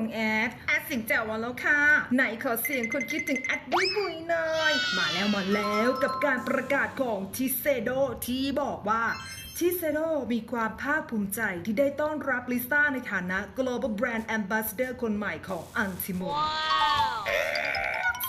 ของแอด แอดสิงแจ๋วมาแล้วค่ะ ไหนขอเสียงคนคิดถึงแอดบุยบุยหน่อย มาแล้วมาแล้วกับการประกาศของทิเซโดที่บอกว่าทิเซโดมีความภาคภูมิใจที่ได้ต้อนรับลิซ่าในฐานะ global brand ambassador คนใหม่ของอันซิมู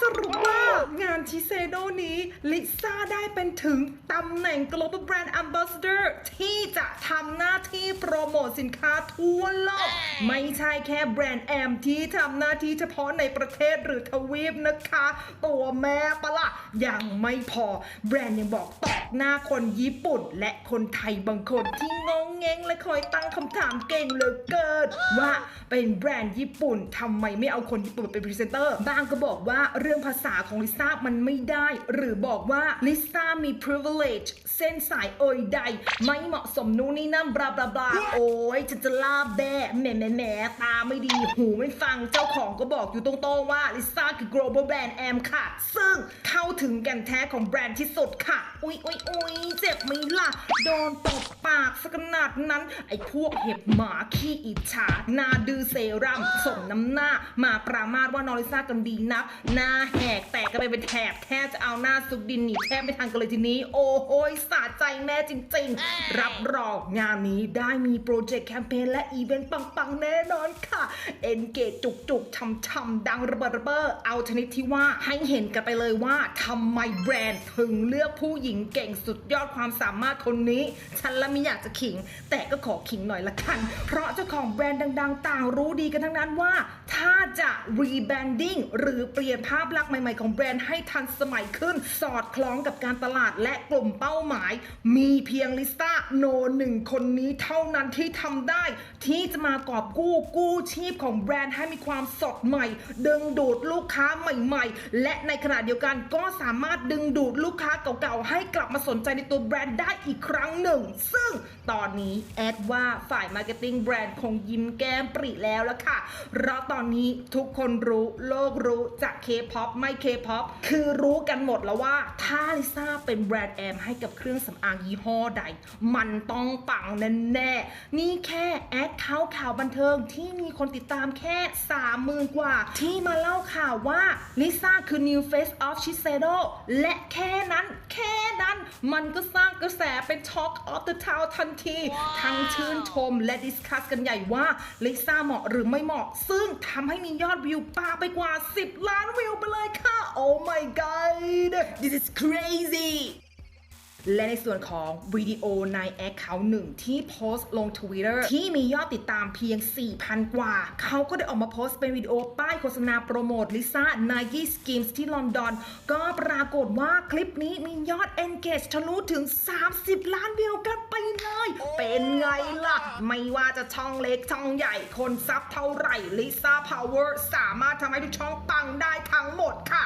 สรุปว่างานชิเซโดนี้ลิซ่าได้เป็นถึงตำแหน่ง global brand ambassador ที่จะทำหน้าที่โปรโมทสินค้าทั่วโลก ไม่ใช่แค่แบรนด์แอมที่ทำหน้าที่เฉพาะในประเทศหรือทวีปนะคะ ตัวแม่ปะละ่ะยังไม่พอ แบรนด์ยังบอกตอกหน้าคนญี่ปุ่นและคนไทยบางคนที่งง เงงและคอยตั้งคำถามเก่งเหลือเกินว่าเป็นแบรนด์ญี่ปุ่นทำไมไม่เอาคนญี่ปุ่นมาเป็นพรีเซนเตอร์บางก็บอกว่าเรื่องภาษาของลิซ่ามันไม่ได้ หรือบอกว่าลิซ่ามี privilege เส้นสายเอ่ยใด ไม่เหมาะสมนู่นนี่นั่นบลาบลาบลาโอ้ยฉันจะลาบแบ่แหมแหมแหมตาไม่ดีหูไม่ฟังเจ้าของก็บอกอยู่ตรงๆว่าลิซ่าคือ global brand am ค่ะ ซึ่งเข้าถึงแก่นแท้ของแบรนด์ที่สุดค่ะ อุ๊ยอุ๊ยอุ๊ยเจ็บไหมล่ะ โดนตบปากสักขนาดนั้นไอ้พวกเห็บหมาขี้อิจฉาหน้าดื้อเซรั่มส่งน้ำหน้า มาปรามาสว่านอริซ่ากันดีนัก หน้าแหกแตกกันไปเป็นแถบแทบจะเอาหน้าซุกดินหนีแทบไม่ทันกันเลยทีนี้ โอ้โหยสะใจแม่จริง ๆ รับรองงานนี้ได้มีโปรเจกต์แคมเปญและอีเวนต์ปังๆแน่นอนค่ะ เอ็นเกจจุกๆช่ำๆดังระเบิดระเบ้อเอาชนิดที่ว่าให้เห็นกันไปเลยว่าทำไมแบรนด์ถึงเลือกผู้หญิงเก่งสุดยอดความสามารถคนนี้ ฉันละไม่อยากจะขิงแต่ก็ขอขิงหน่อยละกัน เพราะเจ้าของแบรนด์ดัง ๆ ต่างรู้ดีกันทั้งนั้นว่า ถ้าจะ rebranding หรือเปลี่ยนภาพลักษณ์ใหม่ๆ ของแบรนด์ให้ทันสมัยขึ้น สอดคล้องกับการตลาดและกลุ่มเป้าหมาย มีเพียงลิซ่าโนหนึ่งคนนี้เท่านั้นที่ทำได้ ที่จะมากอบกู้กู้ชีพของแบรนด์ให้มีความสดใหม่ ดึงดูดลูกค้าใหม่ ๆ และในขณะเดียวกันก็สามารถดึงดูดลูกค้าเก่าๆให้กลับมาสนใจในตัวแบรนด์ได้อีกครั้งหนึ่ง ซึ่งตอนนี้แอดว่าฝ่ายมาร์เก็ตติ้งแบรนด์คงยิ้มแก้มปริแล้วละค่ะเพราะตอนนี้ทุกคนรู้โลกรู้จากเคป๊อปไม่เคป๊อปคือรู้กันหมดแล้วว่า ถ้าลิซ่าเป็นแบรนด์แอมให้กับเครื่องสำอางยี่ห้อใด มันต้องปังแน่ๆนี่แค่แอดเขาวข่าวบันเทิงที่มีคนติดตามแค่สามหมื่นกว่า ที่มาเล่าข่าวว่าลิซ่าคือ new face of Shiseido และแค่นั้น แค่นั้นมันก็สร้างกระแสเป็น Talk of the Town ทันทีทั้งชื่นชมและดิสคัสกันใหญ่ว่าลิซ่าเหมาะหรือไม่เหมาะ ซึ่งทำให้มียอดวิวปาไปกว่า 10 ล้านวิวไปเลยค่ะ Oh my god this is crazy และในส่วนของวิดีโอในแอคเคาท์หนึ่งที่โพสต์ลง Twitter ที่มียอดติดตามเพียง 4,000 กว่า เขาก็ได้ออกมาโพสต์เป็นวิดีโอป้ายโฆษณาโปรโมทลิซ่า Nike Schemes ที่ลอนดอน ก็ปรากฏว่าคลิปนี้มียอด engage ทะลุถึง 30 ล้านวิวกันไปเลย เป็นไงล่ะ ไม่ว่าจะช่องเล็กช่องใหญ่คนซับเท่าไหร่ลิซ่า Power สามารถทำให้ทุกช่องปังได้ทั้งหมดค่ะ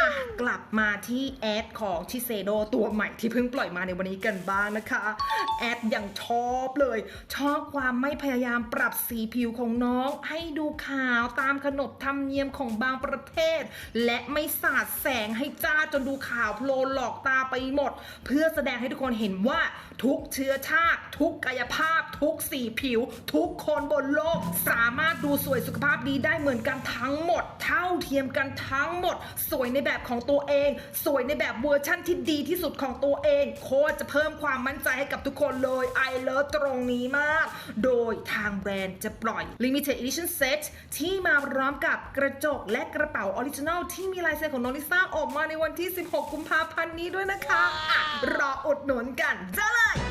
อะกลับมาที่แอดของชิเซโดตัวใหม่ที่เพิ่งปล่อยมาในวันนี้กันบ้างนะคะ แอดยังชอบเลย ชอบความไม่พยายามปรับสีผิวของน้อง ให้ดูขาวตามขนบธรรมเนียมของบางประเทศ และไม่สาดแสงให้จ้าจนดูขาวโพลนหลอกตาไปหมด เพื่อแสดงให้ทุกคนเห็นว่าทุกเชื้อชาติ ทุกกายภาพ ทุกสีผิว ทุกคนบนโลก สามารถดูสวยสุขภาพดีได้เหมือนกันทั้งหมด เท่าเทียมกันทั้งหมด สวยในแบบแบบของตัวเอง สวยในแบบเวอร์ชั่นที่ดีที่สุดของตัวเอง โคตรจะเพิ่มความมั่นใจให้กับทุกคนเลย I love ตรงนี้มาก โดยทางแบรนด์จะปล่อย limited edition set ที่มาพร้อมกับกระจกและกระเป๋าออริจินัลที่มีลายเซ็นของน้องลิซ่าออกมาในวันที่ 16 กุมภาพันธ์นี้ด้วยนะคะะรออุดหนุนกันจ้าเลย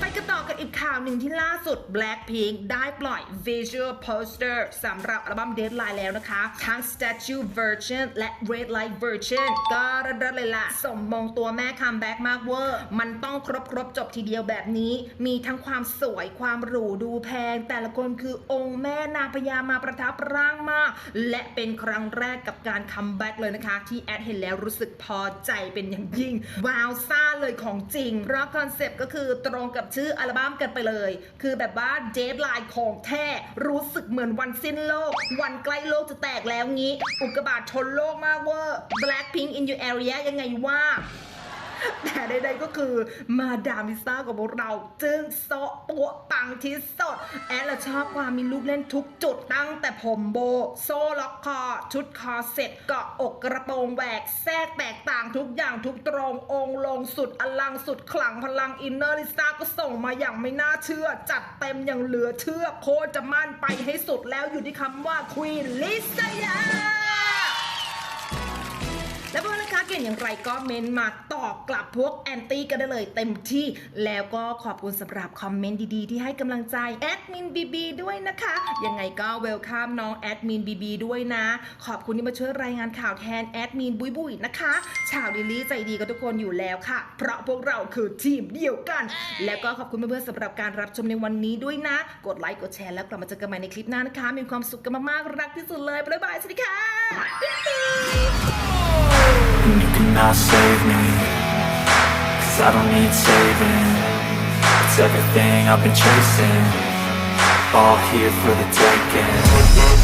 ไปกันต่อกันอีกข่าวหนึ่งที่ล่าสุด Blackpink ได้ปล่อย Visual Poster สำหรับอัลบั้ม Deadline แล้วนะคะ ทั้ง Statue Version และ Red Light Version ก็ระดับเลยล่ะ สมมงตัวแม่คัมแบ็กมากเวอร์ มันต้องครบครบจบทีเดียวแบบนี้ มีทั้งความสวยความหรูดูแพง แต่ละคนคือองค์แม่นางพญามาประทับร่างมาก และเป็นครั้งแรกกับการคัมแบ็กเลยนะคะ ที่แอดเห็นแล้วรู้สึกพอใจเป็นอย่างยิ่ง ว้าวซ่าเลยของจริงเพราะคอนเซปต์ก็คือตรงกับชื่ออัลบั้มกันไปเลย คือแบบว่าเดทไลน์ของแท้รู้สึกเหมือนวันสิ้นโลก วันใกล้โลกจะแตกแล้วงี้ อุกกาบาตชนโลกมากเวอร์ Blackpink in your area ยังไงว่า แต่ใดๆก็คือมาดามลิซ่ากับพวกเราจึงโซะปัวปังที่สุดแอดละชอบความมีลูกเล่นทุกจุดตั้งแต่ผมโบ โซ่ล็อกคอ ชุดคอเสร็จเกาะอกกระโปรงแหวกแทรกแตกต่างทุกอย่างทุกตรงองค์ลงสุดอลังสุดขลังพลังอินเนอร์ลิซ่าก็ส่งมาอย่างไม่น่าเชื่อ จัดเต็มอย่างเหลือเชื่อ โคตรจะมั่นไปให้สุดแล้วอยู่ที่คำว่าควีนลิซ่า แล้วพวกนะคะเก่งอย่างไรก็เมนมาตอบกลับพวกแอนตี้กันได้เลยเต็มที่แล้วก็ขอบคุณสำหรับคอมเมนต์ดีๆ ที่ให้กำลังใจแอดมินบีบีด้วยนะคะยังไงก็เวลคัมน้องแอดมินบีบีด้วยนะ ขอบคุณที่มาช่วยรายงานข่าวแทนแอดมินบุยบุยนะคะชาวลิลลี่ใจดีกับทุกคนอยู่แล้วค่ะ เพราะพวกเราคือทีมเดียวกัน แล้วก็ขอบคุณเพื่อนๆสำหรับการรับชมในวันนี้ด้วยนะ กดไลค์กดแชร์แล้วกลับมาเจอกันใหม่ในคลิปหน้านะคะ มีความสุขกันมากๆรักที่สุดเลยบ๊ายบายสวัสดีค่ะ and you cannot save me. Cause I don't need saving. It's everything I've been chasing. All here for the taking